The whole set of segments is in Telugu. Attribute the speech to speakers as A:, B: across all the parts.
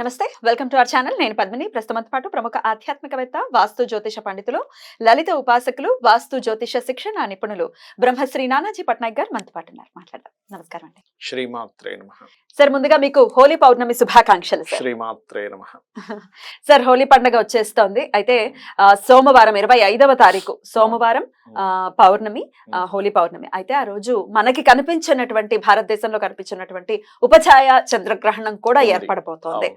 A: నమస్తే వెల్కమ్ టు అవర్ ఛానల్. నేను పద్మిని. ప్రస్తుతంతో పాటు ప్రముఖ ఆధ్యాత్మికవేత్త వాస్తు జ్యోతిష పండితులు లలిత ఉపాసకులు వాస్తు జ్యోతిష శిక్షణ నిపుణులు బ్రహ్మశ్రీ నానాజీ పట్నాయక్ గారు మనతో పాటు ఉన్నారు. మాట్లాడదాం. నమస్కారం అండి.
B: శ్రీమాత్రే నమ.
A: సార్ ముందుగా మీకు హోలీ పౌర్ణమి శుభాకాంక్షలు సార్.
B: శ్రీమాత్రే నమ.
A: సార్ హోలీ పండుగ వచ్చేస్తోంది. అయితే సోమవారం ఇరవై ఐదవ తారీఖు సోమవారం ఆ, పౌర్ణమి హోలీ పౌర్ణమి. అయితే ఆ రోజు మనకి కనిపించినటువంటి భారతదేశంలో కనిపించినటువంటి ఉపఛాయ చంద్రగ్రహణం కూడా. ఏర్పడబోతోంది.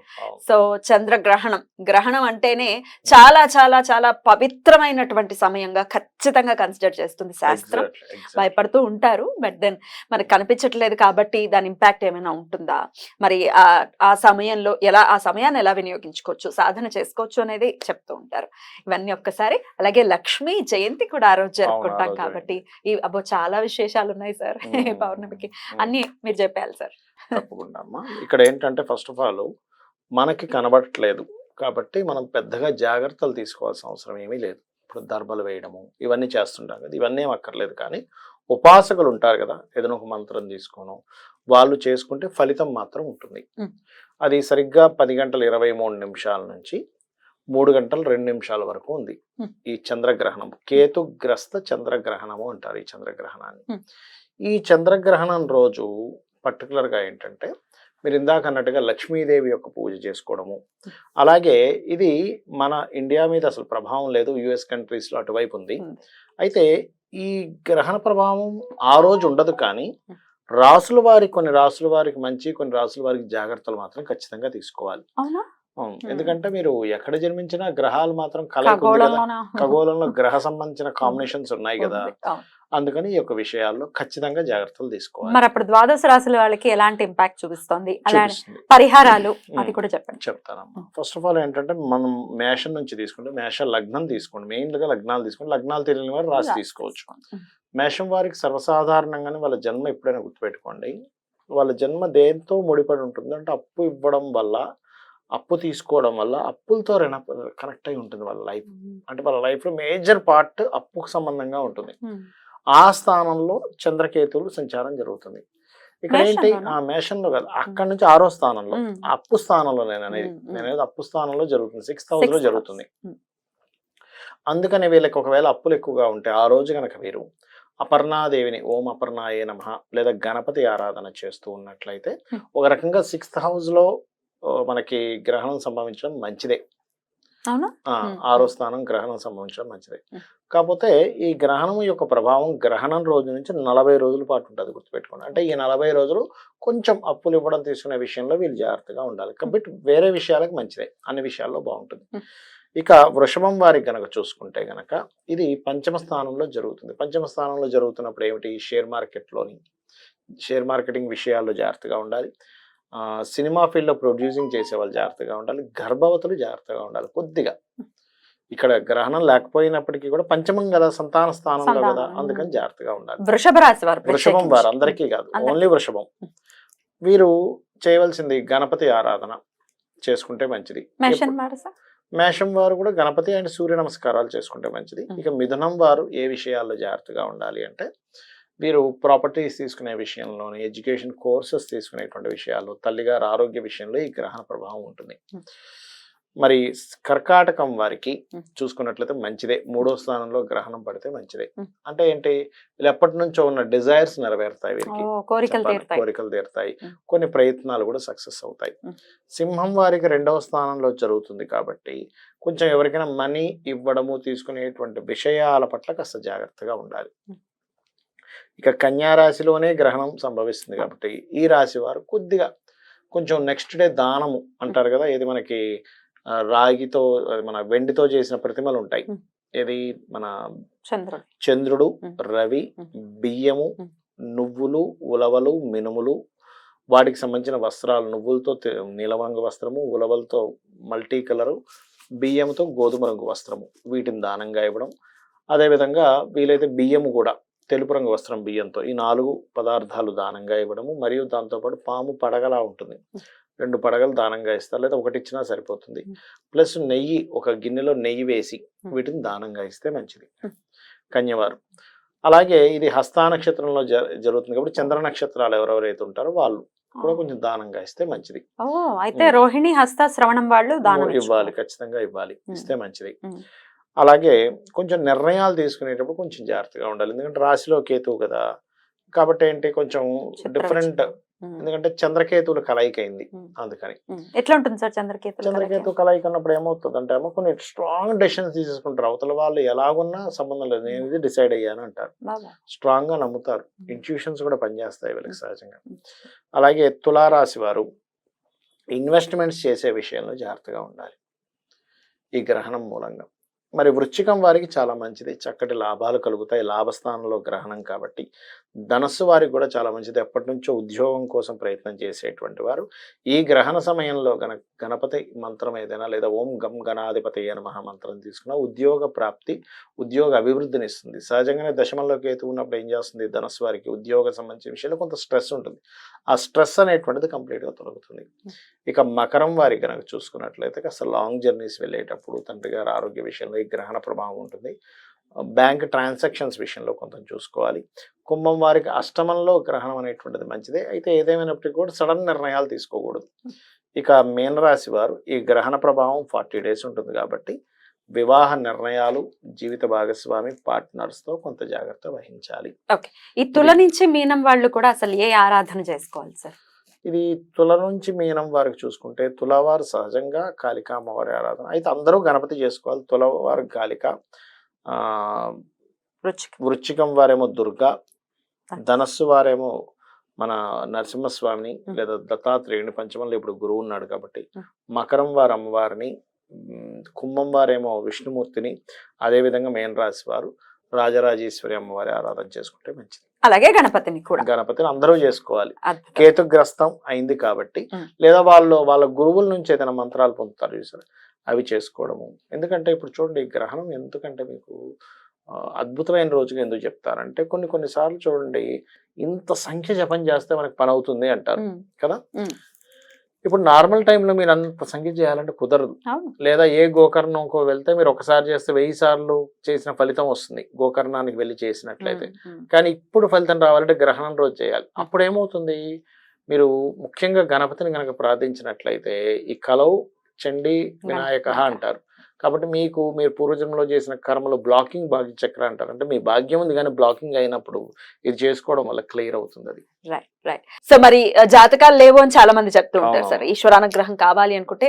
A: సో చంద్రగ్రహణం. గ్రహణం అంటేనే చాలా చాలా చాలా పవిత్రమైనటువంటి సమయంగా ఖచ్చితంగా కన్సిడర్ చేస్తుంది శాస్త్రం. భయపడుతూ ఉంటారు బట్ దెన్ మనకు కనిపించట్లేదు కాబట్టి దాని ఇంపాక్ట్ ఏమైనా ఉంటుందా? మరి ఆ ఆ సమయంలో ఎలా ఆ సమయాన్ని ఎలా వినియోగించుకోవచ్చు? సాధన చేసుకోవచ్చు అనేది చెప్తూ ఉంటారు. ఇవన్నీ ఒక్కసారి. అలాగే లక్ష్మీ జయంతి కూడా ఆ రోజు జరుపుకుంటాం. కాబట్టి ఈ అబ్బో చాలా విశేషాలు ఉన్నాయి సార్ పౌర్ణమికి. అన్ని మీరు చెప్పాలి సార్.
B: తప్పకుండా అమ్మా. ఇక్కడ ఏంటంటే ఫస్ట్ ఆఫ్ ఆల్ మనకి కనబడట్లేదు కాబట్టి మనం పెద్దగా జాగ్రత్తలు తీసుకోవాల్సిన అవసరం ఏమీ లేదు ఇప్పుడు దర్బలు వేయడము ఇవన్నీ చేస్తుంటాం కదా ఇవన్నీ అక్కర్లేదు కానీ ఉపాసకులు ఉంటారు కదా ఏదైనా ఒక మంత్రం తీసుకోను వాళ్ళు చేసుకుంటే ఫలితం మాత్రం ఉంటుంది. అది సరిగ్గా పది గంటల ఇరవై మూడు నిమిషాల నుంచి మూడు గంటల రెండు నిమిషాల వరకు ఉంది. ఈ చంద్రగ్రహణం కేతుగ్రస్త చంద్రగ్రహణము అంటారు ఈ చంద్రగ్రహణాన్ని. ఈ చంద్రగ్రహణం రోజు particular గా ఏంటంటే మీరు ఇందాక అన్నట్టుగా లక్ష్మీదేవి యొక్క పూజ చేసుకోవడము అలాగే ఇది మన ఇండియా మీద అసలు ప్రభావం లేదు యుఎస్ కంట్రీస్లో అటువైపు ఉంది. అయితే ఈ గ్రహణ ప్రభావం ఆ రోజు ఉండదు కానీ రాసుల వారికి కొన్ని రాసుల వారికి మంచి కొన్ని రాసుల వారికి జాగ్రత్తలు మాత్రం ఖచ్చితంగా తీసుకోవాలి. ఎందుకంటే మీరు ఎక్కడ జన్మించినా గ్రహాలు మాత్రం
A: ఖగోళంలోనా?
B: ఖగోళంలో గ్రహ సంబంధించిన కాంబినేషన్స్ ఉన్నాయి కదా. అందుకని ఈ యొక్క విషయాల్లో ఖచ్చితంగా జాగ్రత్తలు తీసుకోవాలి.
A: మరి అప్పుడు ద్వాదశ రాశుల వాళ్ళకి ఎలాంటి ఇంపాక్ట్ చూపిస్తుంది. పరిహారాలు. అది కూడా చెప్పండి.
B: చెప్తానమ్మా. ఫస్ట్ ఆఫ్ ఆల్ ఏంటంటే మనం మేషం నుంచి తీసుకుంటే మేష లగ్నం తీసుకోండి. మెయిన్గా లగ్నాలు తీసుకోండి లగ్నాలు తెలియని వారు రాసి తీసుకోవచ్చు. మేషం వారికి సర్వసాధారణంగానే వాళ్ళ జన్మ ఎప్పుడైనా గుర్తుపెట్టుకోండి. వాళ్ళ జన్మ దేంతో ముడిపడి ఉంటుంది అంటే అప్పు ఇవ్వడం వల్ల అప్పు తీసుకోవడం వల్ల అప్పులతో కనెక్ట్ అయి ఉంటుంది వాళ్ళ లైఫ్ అంటే వాళ్ళ లైఫ్లో మేజర్ పార్ట్ అప్పుకు సంబంధంగా ఉంటుంది. ఆ స్థానంలో చంద్రకేతువులు సంచారం జరుగుతుంది ఇక్కడ ఏంటి? ఆ మేషంలో కాదు అక్కడ నుంచి ఆరో స్థానంలో. అప్పు స్థానంలో నేను అనేది. నేను అనేది అప్పు స్థానంలో జరుగుతుంది సిక్స్త్
A: హౌస్లో
B: జరుగుతుంది. అందుకని వీళ్ళకి ఒకవేళ అప్పులు ఎక్కువగా ఉంటే ఆ రోజు కనుక వీరు అపర్ణాదేవిని ఓం అపర్ణాయే నమ లేదా గణపతి ఆరాధన చేస్తూ ఉన్నట్లయితే. ఒక రకంగా సిక్స్త్ హౌస్లో మనకి గ్రహణం సంభవించడం మంచిదే. ఆరో స్థానం గ్రహణం సంభవించడం మంచిదే. కాకపోతే ఈ గ్రహణం యొక్క ప్రభావం గ్రహణం రోజు నుంచి నలభై రోజుల పాటు ఉంటుంది గుర్తుపెట్టుకోండి. అంటే ఈ నలభై రోజులు కొంచెం అప్పులు ఇవ్వడం తీసుకునే విషయంలో వీళ్ళు జాగ్రత్తగా ఉండాలి. కాబట్టి వేరే విషయాలకు మంచిదే. అన్ని విషయాల్లో బాగుంటుంది. ఇక వృషభం వారికి గనక చూసుకుంటే గనక ఇది పంచమ స్థానంలో జరుగుతుంది. పంచమ స్థానంలో జరుగుతున్నప్పుడు ఏమిటి? షేర్ మార్కెట్లోని షేర్ మార్కెటింగ్ విషయాల్లో జాగ్రత్తగా ఉండాలి. సినిమా ఫీల్డ్లో ప్రొడ్యూసింగ్ చేసే వాళ్ళు జాగ్రత్తగా ఉండాలి గర్భవతులు జాగ్రత్తగా ఉండాలి కొద్దిగా ఇక్కడ గ్రహణం లేకపోయినప్పటికీ కూడా పంచమం కదా సంతాన స్థానంలో కదా. అందుకని జాగ్రత్తగా ఉండాలి
A: వృషభ రాశి వారు
B: వృషభం. వారు అందరికీ కాదు. ఓన్లీ వృషభం వీరు చేయవలసింది గణపతి ఆరాధన చేసుకుంటే మంచిది మేషం వారు కూడా గణపతి అండ్ సూర్య నమస్కారాలు చేసుకుంటే మంచిది. ఇక మిథునం వారు ఏ విషయాల్లో జాగ్రత్తగా ఉండాలి అంటే వీరు ప్రాపర్టీస్ తీసుకునే విషయంలోని ఎడ్యుకేషన్ కోర్సెస్ తీసుకునేటువంటి విషయాలు తల్లిగారు ఆరోగ్య విషయంలో ఈ గ్రహణ ప్రభావం ఉంటుంది. మరి కర్కాటకం వారికి. చూసుకున్నట్లయితే మంచిదే మూడో స్థానంలో గ్రహణం పడితే మంచిదే. అంటే ఏంటి వీళ్ళు ఎప్పటి నుంచో ఉన్న డిజైర్స్ నెరవేరుతాయి వీరికి
A: కోరికలు. తీరుతాయి
B: కోరికలు తీరుతాయి. కొన్ని ప్రయత్నాలు కూడా సక్సెస్ అవుతాయి. సింహం వారికి రెండవ స్థానంలో జరుగుతుంది కాబట్టి కొంచెం ఎవరికైనా మనీ ఇవ్వడము తీసుకునేటువంటి విషయాల పట్ల కాస్త జాగ్రత్తగా ఉండాలి. ఇక కన్యా రాశిలోనే గ్రహణం సంభవిస్తుంది కాబట్టి ఈ రాశి వారు కొద్దిగా కొంచెం నెక్స్ట్ డే దానము అంటారు కదా ఇది మనకి రాగితో మన వెండితో చేసిన ప్రతిమలు ఉంటాయి. ఇది మన
A: చంద్రుడు
B: చంద్రుడు. రవి. బియ్యము. నువ్వులు ఉలవలు మినుములు వాటికి సంబంధించిన వస్త్రాలు నువ్వులతో తె- నీలం రంగు వస్త్రము ఉలవలతో మల్టీ కలరు బియ్యంతో గోధుమ రంగు వస్త్రము వీటిని దానంగా ఇవ్వడం అదేవిధంగా వీలైతే బియ్యము కూడా తెలుపు రంగు వస్త్రం బియ్యంతో ఈ నాలుగు పదార్థాలు దానంగా ఇవ్వడము మరియు దాంతోపాటు పాము పడగలా ఉంటుంది రెండు పడగలు దానంగా ఇస్తారు లేదా ఒకటి ఇచ్చినా సరిపోతుంది. ప్లస్ నెయ్యి ఒక గిన్నెలో నెయ్యి వేసి. వీటిని దానంగా ఇస్తే మంచిది. కన్యవారు అలాగే ఇది హస్త నక్షత్రంలో జరుగుతుంది కాబట్టి చంద్ర నక్షత్రాలు ఎవరెవరైతే ఉంటారో వాళ్ళు కూడా కొంచెం దానంగా ఇస్తే మంచిది
C: అయితే. రోహిణి హస్త శ్రవణం వాళ్ళు దానం
B: ఇవ్వాలి. ఖచ్చితంగా ఇవ్వాలి. ఇస్తే మంచిది. అలాగే కొంచెం నిర్ణయాలు తీసుకునేటప్పుడు కొంచెం జాగ్రత్తగా ఉండాలి. ఎందుకంటే రాశిలో కేతువు కదా. కాబట్టి ఏంటి? కొంచెం డిఫరెంట్. ఎందుకంటే చంద్రకేతువులు కలయిక అయింది. అందుకని.
C: ఎట్లా ఉంటుంది సార్ చంద్రకేతు
B: చంద్రకేతు కలయిక? అన్నప్పుడు ఏమవుతుంది అంటే ఏమో కొన్ని స్ట్రాంగ్ డెసిషన్స్ తీసేసుకుంటారు అవతల వాళ్ళు ఎలాగున్నా సంబంధం లేదు. నేను ఇది డిసైడ్ అయ్యాను అంటారు. స్ట్రాంగ్గా నమ్ముతారు. ఇన్స్టిట్యూషన్స్ కూడా పనిచేస్తాయి వీళ్ళకి సహజంగా. అలాగే తులారాశి వారు ఇన్వెస్ట్మెంట్స్ చేసే విషయంలో జాగ్రత్తగా ఉండాలి. ఈ గ్రహణం మూలంగా. మరి వృశ్చికం వారికి చాలా మంచిది. చక్కటి లాభాలు కలుగుతాయి. లాభస్థానంలో గ్రహణం కాబట్టి ధనస్సు వారికి కూడా చాలా మంచిది. ఎప్పటి నుంచో ఉద్యోగం కోసం ప్రయత్నం చేసేటువంటి వారు. ఈ గ్రహణ సమయంలో గణ గణపతి మంత్రం ఏదైనా లేదా ఓం గం గణాధిపతి అయిన మహామంత్రం తీసుకున్న ఉద్యోగ ప్రాప్తి ఉద్యోగ అభివృద్ధిని ఇస్తుంది. సహజంగానే దశమంలో కేతు ఉన్నప్పుడు ఏం చేస్తుంది? ధనస్సు వారికి ఉద్యోగ సంబంధించిన విషయంలో కొంత స్ట్రెస్ ఉంటుంది. ఆ స్ట్రెస్ అనేటువంటిది కంప్లీట్గా తొలగుతుంది. ఇక మకరం వారి కనుక చూసుకున్నట్లయితే కాస్త లాంగ్ జర్నీస్ వెళ్ళేటప్పుడు తండ్రి గారు ఆరోగ్య విషయంలో గ్రహణ ప్రభావం ఉంటుంది. బ్యాంక్ ట్రాన్సాక్షన్స్ విషయంలో కొంత చూసుకోవాలి. కుంభం వారికి అష్టమంలో గ్రహణం అనేటువంటిది మంచిదే. అయితే ఏదేమైనప్పటికీ కూడా సడన్ నిర్ణయాలు తీసుకోకూడదు. ఇక మీనరాశి వారు ఈ గ్రహణ ప్రభావం ఫార్టీ డేస్ ఉంటుంది కాబట్టి వివాహ నిర్ణయాలు జీవిత భాగస్వామి partners తో కొంత జాగ్రత్త వహించాలి.
C: ఈ తుల నుంచి మీనం వాళ్ళు కూడా అసలు ఏ ఆరాధన చేసుకోవాలి సార్?
B: ఇది తుల నుంచి మీనం వారికి చూసుకుంటే తులవారు సహజంగా కాళికా అమ్మవారి ఆరాధన అయితే అందరూ గణపతి చేసుకోవాలి తులవారు కాళిక వృశ్చికం వారేమో దుర్గా ధనస్సు వారేమో మన నరసింహస్వామిని. లేదా దత్తాత్రేయుని పంచమంలో ఇప్పుడు గురువు ఉన్నాడు కాబట్టి. మకరం వారు అమ్మవారిని కుంభం వారేమో విష్ణుమూర్తిని అదేవిధంగా మేన్ రాశి వారు రాజరాజేశ్వరి అమ్మవారి ఆరాధన చేసుకుంటే మంచిది
C: అలాగే గణపతిని కూడా
B: గణపతిని అందరూ చేసుకోవాలి. కేతుగ్రస్తం అయింది కాబట్టి. లేదా వాళ్ళు వాళ్ళ గురువుల నుంచి ఏదైనా మంత్రాలు పొందుతారు చూసారు అవి చేసుకోవడము ఎందుకంటే ఇప్పుడు చూడండి ఈ గ్రహణం ఎందుకంటే మీకు అద్భుతమైన రోజుగా ఎందుకు చెప్తారంటే కొన్ని కొన్నిసార్లు చూడండి ఇంత సంఖ్య జపం చేస్తే మనకి పని అవుతుంది అంటారు. కదా. ఇప్పుడు నార్మల్ టైంలో మీరు అంత సంఖ్య చేయాలంటే కుదరదు. లేదా ఏ గోకర్ణంకో వెళ్తే మీరు ఒకసారి చేస్తే వెయ్యి సార్లు చేసిన ఫలితం వస్తుంది. గోకర్ణానికి వెళ్ళి చేసినట్లయితే. కానీ ఇప్పుడు ఫలితం రావాలంటే గ్రహణం రోజు చేయాలి. అప్పుడు ఏమవుతుంది మీరు ముఖ్యంగా గణపతిని కనుక ప్రార్థించినట్లయితే ఈ కలవు చండీ వినాయక. అంటారు. కాబట్టి మీకు మీరు పూర్వజన్మలో చేసిన కర్మలో బ్లాకింగ్ భాగ్య చక్ర అంటారు. అంటే మీ భాగ్యం ఉంది కానీ బ్లాకింగ్ అయినప్పుడు ఇది చేసుకోవడం వల్ల క్లియర్ అవుతుంది అది.
A: రైట్ రైట్ సో మరి జాతకాలు లేవు అని చాలా మంది చెప్తూ ఉంటారు. సార్. ఈశ్వరానుగ్రహం కావాలి అనుకుంటే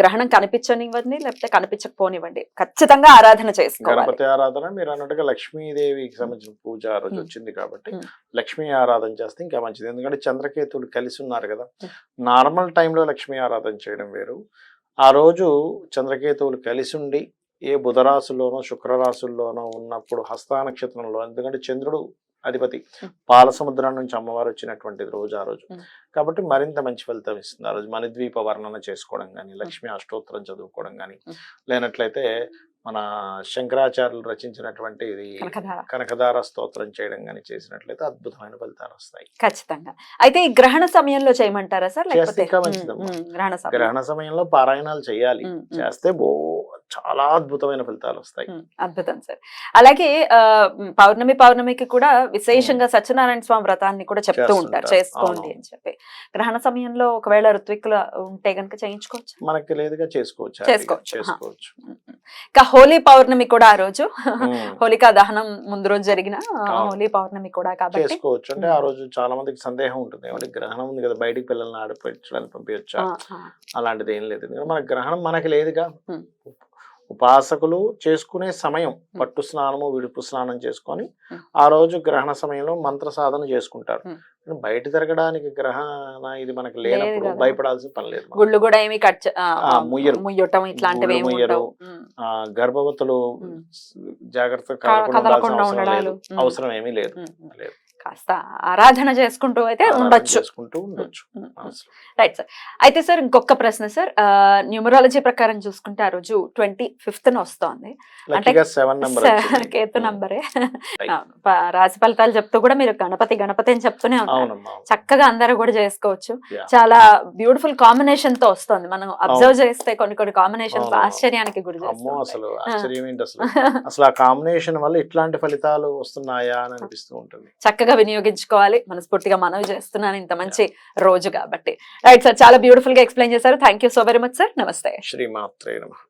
A: గ్రహణం కనిపించనివ్వండి లేకపోతే కనిపించకపోనివ్వండి. ఖచ్చితంగా ఆరాధన చేసుకోవాలి.
B: గణపతి ఆరాధన మీరు అన్నట్టుగా లక్ష్మీదేవికి సంబంధించిన పూజ ఆ రోజు
A: Hmm.
B: వచ్చింది కాబట్టి
A: Hmm.
B: లక్ష్మీ ఆరాధన చేస్తే ఇంకా మంచిది. ఎందుకంటే చంద్రకేతువులు కలిసి ఉన్నారు కదా.
A: Hmm.
B: నార్మల్ టైంలో లక్ష్మీ ఆరాధన చేయడం వేరు. ఆ రోజు చంద్రకేతువులు కలిసి ఉండి ఏ బుధరాశుల్లోనో శుక్రరాశుల్లోనో ఉన్నప్పుడు హస్త నక్షత్రంలో ఎందుకంటే చంద్రుడు అధిపతి
A: Hmm.
B: పాల సముద్రం నుంచి అమ్మవారు వచ్చినటువంటిది రోజు ఆ రోజు. కాబట్టి మరింత మంచి ఫలితం ఇస్తుంది ఆ రోజు మణిద్వీప వర్ణన చేసుకోవడం కానీ లక్ష్మీ అష్టోత్తరం చదువుకోవడం కానీ. లేనట్లయితే మన శంకరాచార్యులు రచించినటువంటి ఇది
A: కనకధార.
B: స్తోత్రం చేయడం కానీ చేసినట్లయితే అద్భుతమైన ఫలితాలు వస్తాయి.
A: ఖచ్చితంగా. అయితే ఈ గ్రహణ సమయంలో చేయమంటారా సార్? గ్రహణ సమయం.
B: గ్రహణ సమయంలో పారాయణాలు చేయాలి. చేస్తే బో చాలా అద్భుతమైన ఫలితాలు వస్తాయి.
A: అద్భుతం సార్. అలాగే పౌర్ణమి పౌర్ణమికి కూడా విశేషంగా సత్యనారాయణ స్వామి వ్రతాన్ని కూడా చెప్తూ ఉంటారు. చేసుకోండి. అని చెప్పి. గ్రహణ సమయంలో ఒకవేళ ఋత్విక్కులు ఉంటే గనుక చేయించుకోవచ్చు?
B: మనకి లేదుగా చేసుకోవచ్చు.
A: చేసుకోవచ్చు.
B: చేసుకోవచ్చు.
A: ఇంకా హోలీ పౌర్ణమి కూడా ఆ రోజు. హోలికా దహనం ముందు రోజు జరిగిన. హోలీ పౌర్ణమి కూడా కాబట్టి.
B: చేసుకోవచ్చు. అంటే ఆ. రోజు చాలా మందికి సందేహం ఉంటుంది. ఏమంటే గ్రహణం ఉంది కదా బయటికి పిల్లల్ని ఆడిపించడానికి పంపించచ్చా? అలాంటిది ఏం లేదు. మన గ్రహణం మనకి లేదుగా. ఉపాసకులు చేసుకునే సమయం పట్టు స్నానము విడుపు స్నానం చేసుకొని. ఆ రోజు గ్రహణ సమయంలో మంత్ర సాధన చేసుకుంటారు బయట తిరగడానికి గ్రహణ ఇది మనకి లేనప్పుడు. భయపడాల్సిన పని లేదు.
A: గుళ్ళు కూడా ఏమి. ముయ్యటం ఇట్లాంటివి
B: ముయ్యరు. గర్భవతులు. జాగ్రత్త అవసరం ఏమీ లేదు. లేదు
A: కాస్త ఆరాధన చేసుకుంటూ అయితే ఉండొచ్చు. రైట్ సార్ అయితే సార్ ఇంకొక ప్రశ్న సార్ న్యూమరాలజీ ప్రకారం చూసుకుంటే ఆ రోజు ట్వంటీ ఫిఫ్త్ వస్తోంది.
B: లక్కీగా సెవెన్ నెంబర్
A: కేతు రాశి ఫలితాలు చెప్తూ కూడా మీరు గణపతి గణపతి అని చెప్తూనే ఉన్నారు. చక్కగా అందరూ కూడా చేసుకోవచ్చు. చాలా బ్యూటిఫుల్ కాంబినేషన్తో వస్తుంది. మనం అబ్జర్వ్ చేస్తే కొన్ని కొన్ని కాంబినేషన్స్
B: అవును.
A: ఆశ్చర్యానికి గురి చేస్తూ
B: అసలు
A: ఉంటాయి.
B: ఆశ్చర్యం ఏంటి అసలు? అసలు ఆ కాంబినేషన్ వల్ల ఇట్లాంటి ఫలితాలు వస్తున్నాయా అని అనిపిస్తూ ఉంటుంది.
A: చక్కగా వినియోగించుకోవాలి. మనస్ఫూర్తిగా మనవి చేస్తున్నాను. ఇంత మంచి రోజు కాబట్టి. రైట్ సార్ చాలా బ్యూటిఫుల్గా ఎక్స్ప్లెయిన్ చేశారు. Thank you so very much sir నమస్తే.
B: శ్రీమాత్రే నమ.